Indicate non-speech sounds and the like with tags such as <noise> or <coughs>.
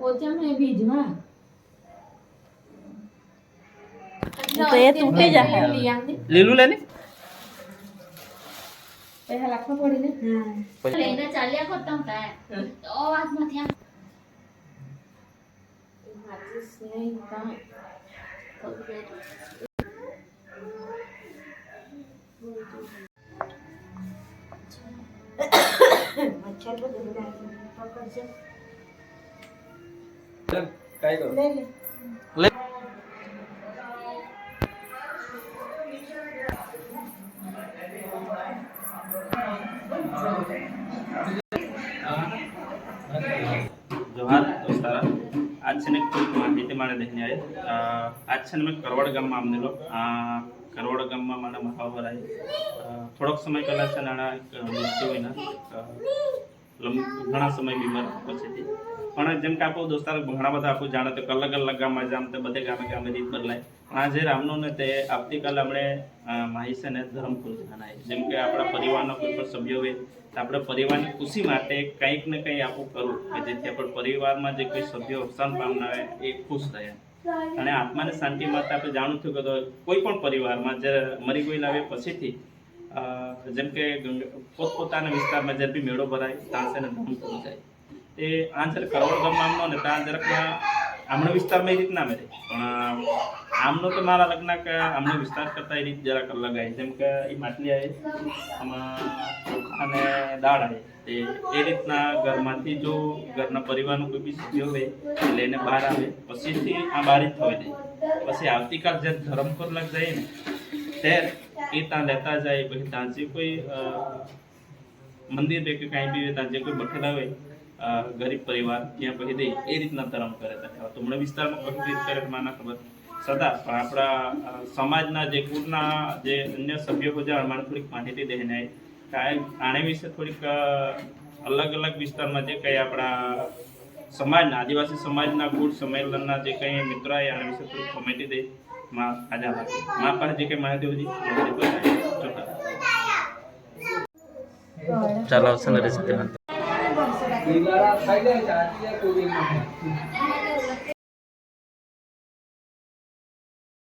પોચામાં બીજમાં તો એ તૂટી આવજે. લીલું લે ને. પૈસા લાખવા પડી ને લઈને ચાલ્યા તો વાત નહીં <coughs> કાં. લે જોહાર દોસ્તારા આજ છે ને કોઈ માહિતી મારે દઈને આયે અ, આજ છે ને મેં કરવડ ગામમાં આમનેલો આ કરવડ ગામમાં મારા મહાવર આવે થોડોક સમય પહેલા છે નાના એક મૃત્યુ વિના લંબ ઘણા સમય બીમાર પછીથી. પણ જેમ કે આપો દોસ્તાર ઘણા બધા આપણું જાણે તો અલગ અલગ ગામમાં જામ તો બધે ગામે ગામે રીત બદલાય. પણ આ જે રામનું ને તે આવતીકાલે આપણે અ, માહી છે ને ધરમપુર જવાના જેમ કે આપણા પરિવારના કોઈ પણ સભ્ય હોય તો આપણે પરિવારની ખુશી માટે કંઈક ને કંઈ આપણું કરવું કે જેથી આપણે પરિવારમાં જે કોઈ સભ્યો અવસાન પામના હોય એ ખુશ રહે. અને આત્માને શાંતિ માટે આપણે જાણું થયું કે કોઈ પણ પરિવારમાં જે મરી ગયેલા આવે પછીથી જેમ કે પોતપોતાના વિસ્તારમાં બી મેળો ભરાય ત્યાં છે ને ધૂમ જાય. એ આ જ્યારે કરોડ ગામમાં આમનો ને ત્યાં જરાક આમનો વિસ્તારમાં એ રીતના મેળે. પણ આમનો તો મારા લગ્ન કે આમનો વિસ્તાર કરતાં એ રીત જરાક અલગ આવે. જેમ કે એ માટલી આવે, આમાં અને દાળ આવે. તે એ રીતના ઘરમાંથી જો ઘરના પરિવારનું કોઈ બી સભ્ય હોય, એ લઈને બહાર આવે. પછીથી આ બારી જ થવા દે. પછી આવતીકાલ જ્યારે ધરમપુર લગ જાય ને, ત્યારે એ ત્યાં લેતા જાય, પછી ત્યાં કોઈ મંદિર કે કાંઈ બી ત્યાં જે કોઈ બેઠેલા હોય ગરીબ પરિવાર, ત્યાં પછી દે, એ રીતના ધર્મ કરે હતા તો મને વિસ્તારમાં કઈ રીત કરે માના ખબર. સદા, પણ આપણા સમાજના જે કુળના જે અન્ય સભ્યો છે મને થોડીક માહિતી દે ને આને વિશે થોડીક અલગ અલગ વિસ્તારમાં જે કંઈ આપણા સમાજના, આદિવાસી સમાજના ગુડ સંમેલનના જે કંઈ મિત્રો આવે આના વિશે થોડીક કોમેન્ટી દે. માં આજા માં પાસે જે કંઈ માહિતી હતી માહિતી ચાલો જાય